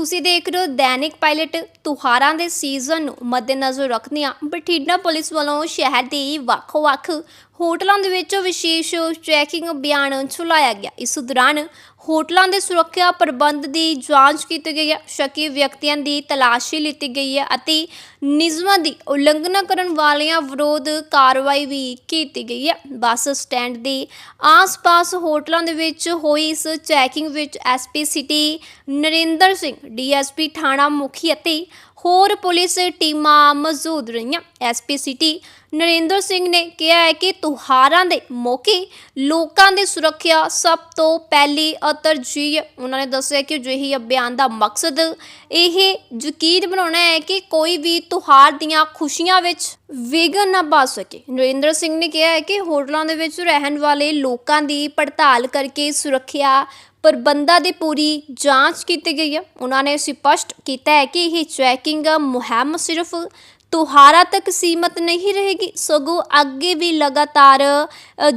ਤੁਸੀਂ ਦੇਖ ਰਹੇ ਹੋ ਦੈਨਿਕ ਪਾਇਲਟ। ਤਿਉਹਾਰਾਂ ਦੇ ਸੀਜ਼ਨ ਨੂੰ ਮੱਦੇਨਜ਼ਰ ਰੱਖਦਿਆਂ ਬਠਿੰਡਾ ਪੁਲਿਸ ਵੱਲੋਂ ਸ਼ਹਿਰ ਦੇ ਵੱਖ-ਵੱਖ ਹੋਟਲਾਂ ਦੇ ਵਿੱਚ ਵਿਸ਼ੇਸ਼ ਚੈਕਿੰਗ ਅਭਿਆਨ ਚਲਾਇਆ ਗਿਆ। ਇਸ ਦੌਰਾਨ ਹੋਟਲਾਂ ਦੇ ਸੁਰੱਖਿਆ ਪ੍ਰਬੰਧ ਦੀ ਜਾਂਚ ਕੀਤੀ ਗਈ ਹੈ। ਸ਼ੱਕੀ ਵਿਅਕਤੀਆਂ ਦੀ ਤਲਾਸ਼ੀ ਲਿੱਤੀ ਗਈ ਹੈ ਅਤੇ ਨਿਯਮਾਂ ਦੀ ਉਲੰਘਣਾ ਕਰਨ ਵਾਲਿਆਂ ਵਿਰੁੱਧ ਕਾਰਵਾਈ ਵੀ ਕੀਤੀ ਗਈ ਹੈ। ਬੱਸ ਸਟੈਂਡ ਦੇ ਆਸ-ਪਾਸ ਹੋਟਲਾਂ ਦੇ ਵਿੱਚ ਹੋਈ ਇਸ ਚੈਕਿੰਗ ਵਿੱਚ SP city Narinder Singh DSP ਥਾਣਾ ਮੁਖੀ ਅਤੇ ਹੋਰ ਪੁਲਿਸ ਟੀਮਾਂ ਮੌਜੂਦ ਰਹੀਆਂ। ਐਸਪੀ ਸਿਟੀ ਨਰਿੰਦਰ ਸਿੰਘ ਨੇ ਕਿਹਾ ਹੈ ਕਿ ਤਿਉਹਾਰਾਂ ਦੇ ਮੌਕੇ ਲੋਕਾਂ ਦੀ ਸੁਰੱਖਿਆ ਸਭ ਤੋਂ ਪਹਿਲੀ ਤਰਜੀਹ ਉਹਨਾਂ ਨੇ ਦੱਸਿਆ ਕਿ ਅਜਿਹੀ ਅਭਿਆਨ ਦਾ ਮਕਸਦ ਇਹ ਯਕੀਨ ਬਣਾਉਣਾ ਹੈ ਕਿ ਕੋਈ ਵੀ ਤਿਉਹਾਰ ਦੀਆਂ ਖੁਸ਼ੀਆਂ ਵਿੱਚ ਵਿਘਨ ਨਾ ਪਾ ਸਕੇ। ਨਰਿੰਦਰ ਸਿੰਘ ਨੇ ਕਿਹਾ ਹੈ ਕਿ ਹੋਟਲਾਂ ਦੇ ਵਿੱਚ ਰਹਿਣ ਵਾਲੇ ਲੋਕਾਂ ਦੀ ਪੜਤਾਲ ਕਰਕੇ ਸੁਰੱਖਿਆ ਪ੍ਰਬੰਧਾਂ ਦੀ ਪੂਰੀ ਜਾਂਚ ਕੀਤੀ ਗਈ ਹੈ ਉਹਨਾਂ ਨੇ ਸਪਸ਼ਟ ਕੀਤਾ ਹੈ ਕਿ ਇਹ ਚੈਕਿੰਗ ਮੁਹਿੰਮ ਸਿਰਫ ਤਿਉਹਾਰਾਂ ਤੱਕ ਸੀਮਤ ਨਹੀਂ ਰਹੇਗੀ, ਸਗੋਂ ਅੱਗੇ ਵੀ ਲਗਾਤਾਰ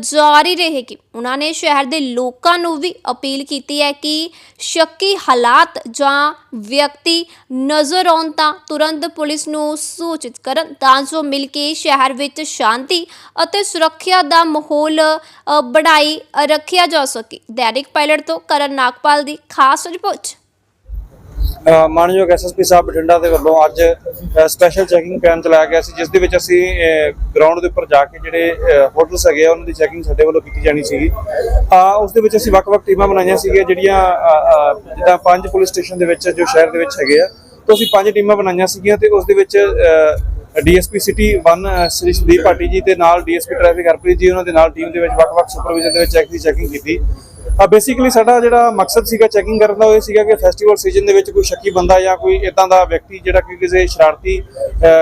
ਜਾਰੀ ਰਹੇਗੀ। ਉਹਨਾਂ ਨੇ ਸ਼ਹਿਰ ਦੇ ਲੋਕਾਂ ਨੂੰ ਵੀ ਅਪੀਲ ਕੀਤੀ ਹੈ ਕਿ ਸ਼ੱਕੀ ਹਾਲਾਤ ਜਾਂ ਵਿਅਕਤੀ ਨਜ਼ਰ ਆਉਣ ਤਾਂ ਤੁਰੰਤ ਪੁਲਿਸ ਨੂੰ ਸੂਚਿਤ ਕਰਨ, ਤਾਂ ਜੋ ਮਿਲ ਕੇ ਸ਼ਹਿਰ ਵਿੱਚ ਸ਼ਾਂਤੀ ਅਤੇ ਸੁਰੱਖਿਆ ਦਾ ਮਾਹੌਲ ਬਣਾਈ ਰੱਖਿਆ ਜਾ ਸਕੇ। ਦੈਨਿਕ ਪਾਇਲਟ ਤੋਂ ਕਰਨ ਨਾਗਪਾਲ ਦੀ ਖਾਸ ਰਿਪੋਰਟ। ਮਾਨਯੋਗ ਐਸਐਸਪੀ ਸਾਹਿਬ ਬਠਿੰਡਾ ਦੇ ਵੱਲੋਂ ਅੱਜ ਸਪੈਸ਼ਲ ਚੈਕਿੰਗ ਕੈਂਪ ਚਲਾਇਆ ਗਿਆ ਸੀ, ਜਿਸ ਦੇ ਵਿੱਚ ਅਸੀਂ ਗਰਾਊਂਡ ਦੇ ਉੱਪਰ ਜਾ ਕੇ ਜਿਹੜੇ ਹੋਟਲਸ ਹੈਗੇ ਆ, ਉਹਨਾਂ ਦੀ ਚੈਕਿੰਗ ਸਾਡੇ ਵੱਲੋਂ ਕੀਤੀ ਜਾਣੀ ਸੀਗੀ। ਉਸ ਦੇ ਵਿੱਚ ਅਸੀਂ ਵੱਖ-ਵੱਖ ਟੀਮਾਂ ਬਣਾਈਆਂ ਸੀਗੀਆਂ, ਜਿਹੜੀਆਂ ਜਿੱਦਾਂ ਪੰਜ ਪੁਲਿਸ ਸਟੇਸ਼ਨ ਦੇ ਵਿੱਚ, ਜੋ ਸ਼ਹਿਰ ਦੇ ਵਿੱਚ ਹੈਗੇ ਆ, ਤੋਂ ਅਸੀਂ ਪੰਜ ਟੀਮਾਂ ਬਣਾਈਆਂ ਸੀਗੀਆਂ ਤੇ ਉਸ ਦੇ ਵਿੱਚ ਡੀਐਸਪੀ ਸਿਟੀ 1 ਸ੍ਰੀ ਸੰਦੀਪ ਪਾਟੀ ਜੀ ਤੇ ਨਾਲ ਡੀਐਸਪੀ ਟ੍ਰੈਫਿਕ ਹਰਪ੍ਰੀਤ ਜੀ, ਉਹਨਾਂ ਦੇ ਨਾਲ ਟੀਮ ਦੇ ਵਿੱਚ ਵੱਖ-ਵੱਖ ਸੁਪਰਵਾਈਜ਼ਰ ਦੇ ਵਿੱਚ ਚੈੱਕ ਦੀ ਚੈਕਿੰਗ ਕੀਤੀ। ਬੇਸਿਕਲੀ ਸਾਡਾ ਜਿਹੜਾ ਮਕਸਦ ਸੀਗਾ ਚੈਕਿੰਗ ਕਰਨ ਦਾ ਉਹ ਇਹ ਸੀਗਾ ਕਿ ਫੈਸਟੀਵਲ ਸੀਜ਼ਨ ਦੇ ਵਿੱਚ ਕੋਈ ਸ਼ੱਕੀ ਬੰਦਾ ਜਾਂ ਕੋਈ ਇਦਾਂ ਦਾ ਵਿਅਕਤੀ ਜਿਹੜਾ ਕਿ ਕਿਸੇ ਸ਼ਰਾਰਤੀ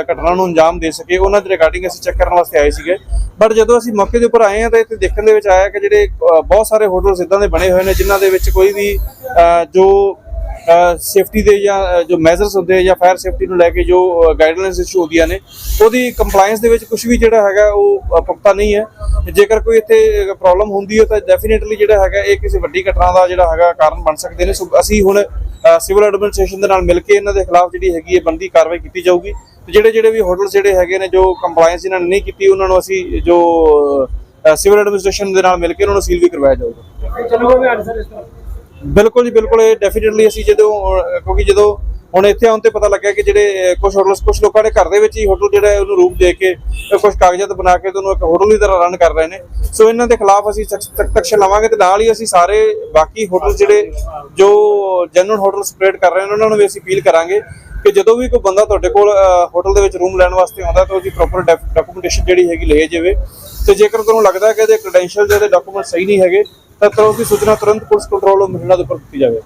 ਘਟਨਾ ਨੂੰ ਅੰਜਾਮ ਦੇ ਸਕੇ, ਉਹਨਾਂ ਦੇ ਰਿਗਾਰਡਿੰਗ ਅਸੀਂ ਚੈੱਕ ਕਰਨ ਵਾਸਤੇ ਆਏ ਸੀਗੇ। ਬਟ ਜਦੋਂ ਅਸੀਂ ਮੌਕੇ ਦੇ ਉੱਪਰ ਆਏ ਹਾਂ ਤਾਂ ਇੱਥੇ ਦੇਖਣ ਦੇ ਵਿੱਚ ਆਇਆ ਕਿ ਜਿਹੜੇ ਬਹੁਤ ਸਾਰੇ ਹੋਟਲਸ ਇਦਾਂ ਦੇ ਬਣੇ ਹੋਏ ਨੇ ਜਿਨ੍ਹਾਂ ਦੇ ਵਿੱਚ ਕੋਈ ਵੀ ਜੋ ਸੇਫਟੀ ਦੇ ਜਾਂ ਜੋ ਮੈਜ਼ਰਸ ਹੁੰਦੇ ਆ ਜਾਂ ਫਾਇਰ ਸੇਫਟੀ ਨੂੰ ਲੈ ਕੇ ਜੋ ਗਾਈਡਲਾਈਨਸ ਇਸ਼ੂ ਹੁੰਦੀਆਂ ਨੇ ਉਹਦੀ ਕੰਪਲਾਈਂਸ ਦੇ ਵਿੱਚ ਕੁਝ ਵੀ ਜਿਹੜਾ ਹੈਗਾ ਉਹ ਅਹ, ਨਹੀਂ ਹੈ। ਜੇਕਰ ਕੋਈ ਇੱਥੇ ਪ੍ਰੋਬਲਮ ਹੁੰਦੀ ਹੈ ਤਾਂ ਡੈਫੀਨਿਟਲੀ ਜਿਹੜਾ ਹੈਗਾ ਇਹ ਕਿਸੇ ਵੱਡੀ ਘਟਨਾ ਦਾ ਜਿਹੜਾ ਹੈਗਾ ਕਾਰਨ ਬਣ ਸਕਦੇ ਨੇ। ਸੋ ਅਸੀਂ ਹੁਣ ਸਿਵਲ ਐਡਮਿਨਿਸਟ੍ਰੇਸ਼ਨ ਦੇ ਨਾਲ ਮਿਲ ਕੇ ਇਹਨਾਂ ਦੇ ਖਿਲਾਫ ਜਿਹੜੀ ਹੈਗੀ ਹੈ ਬੰਦੀ ਕਾਰਵਾਈ ਕੀਤੀ ਜਾਊਗੀ। ਤੇ ਜਿਹੜੇ ਜਿਹੜੇ ਵੀ ਹੋਟਲ ਜਿਹੜੇ ਹੈਗੇ ਨੇ ਜੋ ਕੰਪਲਾਈਂਸ ਇਹਨਾਂ ਨੇ ਨਹੀਂ ਕੀਤੀ ਉਹਨਾਂ ਨੂੰ ਅਸੀਂ ਜੋ ਸਿਵਲ ਐਡਮਿਨਿਸਟ੍ਰੇਸ਼ਨ ਦੇ ਨਾਲ ਮਿਲ ਕੇ ਉਹਨਾਂ ਨੂੰ ਸੀਲ ਵੀ ਕਰਵਾਇਆ ਜਾਊਗਾ। ਚੱਲੂਗਾ ਵੀ ਅੱਜ ਇਸ ਤਰ੍ਹਾਂ? ਬਿਲਕੁਲ ਜੀ, ਬਿਲਕੁਲ, ਇਹ ਡੈਫੀਨਿਟਲੀ ਅਸੀਂ ਜਦੋਂ ਕਿਉਂਕਿ ਜਦੋਂ ਹੁਣ ਇੱਥੇ ਆਉਣ ਤੇ ਪਤਾ ਲੱਗਿਆ ਕਿ ਜਿਹੜੇ ਕੁਝ ਹੋਟਲਸ ਕੁਝ ਲੋਕਾਂ ਦੇ ਘਰ ਦੇ ਵਿੱਚ ਹੀ ਹੋਟਲ ਜਿਹੜਾ ਉਹਨੂੰ ਰੂਪ ਦੇ ਕੇ ਕੁਝ ਕਾਗਜ਼ਾਤ ਬਣਾ ਕੇ ਤੁਹਾਨੂੰ ਇੱਕ ਹੋਟਲ ਦੀ ਤਰ੍ਹਾਂ ਰਨ ਕਰ ਰਹੇ ਨੇ। ਸੋ ਇਹਨਾਂ ਦੇ ਖਿਲਾਫ ਅਸੀਂ ਸਖਤ ਐਕਸ਼ਨ ਲਵਾਂਗੇ ਤੇ ਨਾਲ ਹੀ ਅਸੀਂ ਸਾਰੇ ਬਾਕੀ ਹੋਟਲ ਜਿਹੜੇ ਜੋ ਜੈਨੂਨ ਹੋਟਲ ਸਪਰੇਡ ਕਰ ਰਹੇ ਨੇ, ਉਹਨਾਂ ਨੂੰ ਵੀ ਅਸੀਂ ਅਪੀਲ ਕਰਾਂਗੇ ਕਿ ਜਦੋਂ ਵੀ ਕੋਈ ਬੰਦਾ ਤੁਹਾਡੇ ਕੋਲ ਹੋਟਲ ਦੇ ਵਿੱਚ ਰੂਮ ਲੈਣ ਵਾਸਤੇ ਆਉਂਦਾ ਤਾਂ ਉਹਦੀ ਪ੍ਰੋਪਰ ਡਾਕੂਮੈਂਟੇਸ਼ਨ ਜਿਹੜੀ ਹੈਗੀ ਲੈ ਜਾਵੇ। ਤੇ ਜੇਕਰ ਤੁਹਾਨੂੰ ਲੱਗਦਾ ਕਿ ਇਹਦੇ ਕ੍ਰੈਡੈਂਸ਼ੀਅਲ ਜਿਹੜੇ ਡਾਕੂਮੈਂਟ ਸਹੀ ਨਹੀਂ ਹੈਗੇ ਤਾਂ ਤੁਰੰਤ ਦੀ ਸੂਚਨਾ ਤੁਰੰਤ ਪੁਲਿਸ ਕੰਟਰੋਲ ਬਠਿੰਡਾ ਦੇ ਉੱਪਰ ਦਿੱਤੀ ਜਾਵੇ।